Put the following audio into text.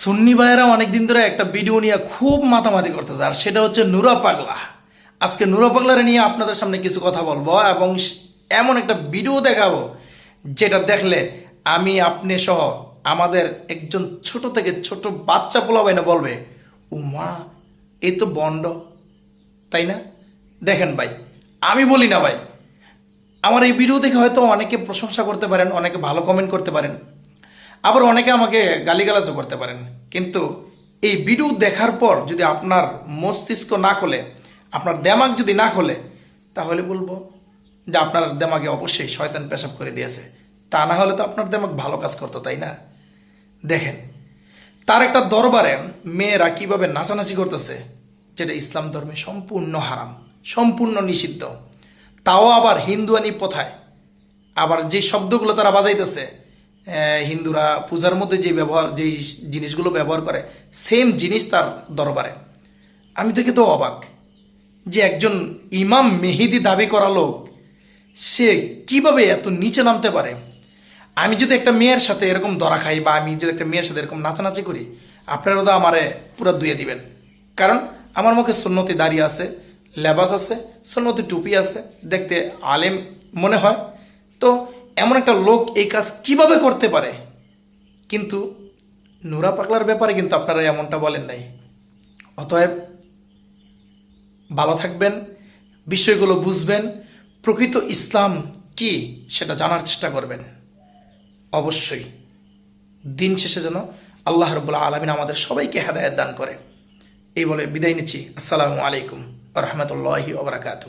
সুন্নি ভাইয়েরা অনেকদিন ধরে একটা ভিডিও নিয়ে খুব মাতামাতি করতেছে, আর সেটা হচ্ছে নুরা পাগলা। আজকে নুরা পাগলারে নিয়ে আপনাদের সামনে কিছু কথা বলব, এবং এমন একটা ভিডিও দেখাবো, যেটা দেখলে আমি, আপনি সহ আমাদের একজন ছোট থেকে ছোট বাচ্চা পোলাবাই না বলবে উমা এই তো বন্ড। তাই না? দেখেন ভাই, আমি বলি না ভাই, আমার এই ভিডিও দেখে হয়তো অনেকে প্রশংসা করতে পারেন, অনেকে ভালো কমেন্ট করতে পারেন আবার অনেকে আমাকে গালিগালাজও করতে পারেন। কিন্তু এই ভিডিও দেখার পর যদি আপনার মস্তিষ্ক না খোলে, আপনার দেমাগ যদি না খোলে, তাহলে বলব যে আপনার দেমাগে অবশ্যই শয়তান পেশাব করে দিয়েছে। তা না হলে তো আপনার দেমাগ ভালো কাজ করতো, তাই না? দেখেন, তার একটা দরবারে মেয়েরা কীভাবে নাচানাচি করতেছে, যেটা ইসলাম ধর্মে সম্পূর্ণ হারাম, সম্পূর্ণ নিষিদ্ধ। তাও আবার হিন্দুয়ানি প্রথায়। আবার যে শব্দগুলো তারা বাজাইতেছে হিন্দুরা পূজার মধ্যে যে ব্যবহার যেই জিনিসগুলো ব্যবহার করে সেম জিনিস তার দরবারে। আমি দেখে তো অবাক যে একজন ইমাম মেহেদি দাবি করা লোক, সে কীভাবে এত নিচে নামতে পারে? আমি যদি একটা মেয়ের সাথে এরকম ধরা খাই বা আমি যদি একটা মেয়ের সাথে এরকম নাচানাচি করি, আপনারা তো আমারে পুরো ধুয়ে দিবেন। কারণ আমার মুখে সুন্নতি দাঁড়িয়ে আছে, লেবাস আছে, সুন্নতি টুপি আছে, দেখতে আলেম মনে হয়। এমন একটা লোক এই কাজ কীভাবে করতে পারে? কিন্তু নুরা পাগলার ব্যাপারে কিন্তু আপনারা এমনটা বলেন নাই। অতএব ভালো থাকবেন, বিষয়গুলো বুঝবেন, প্রকৃত ইসলাম কি সেটা জানার চেষ্টা করবেন। অবশ্যই দিন শেষে যেন আল্লাহ রবুল্লা আলমিন আমাদের সবাইকে হেদায়ত দান করে। এই বলে বিদায় নিচ্ছি। আসসালামু আলাইকুম রহমতুল্লাহি ওবরাকাতু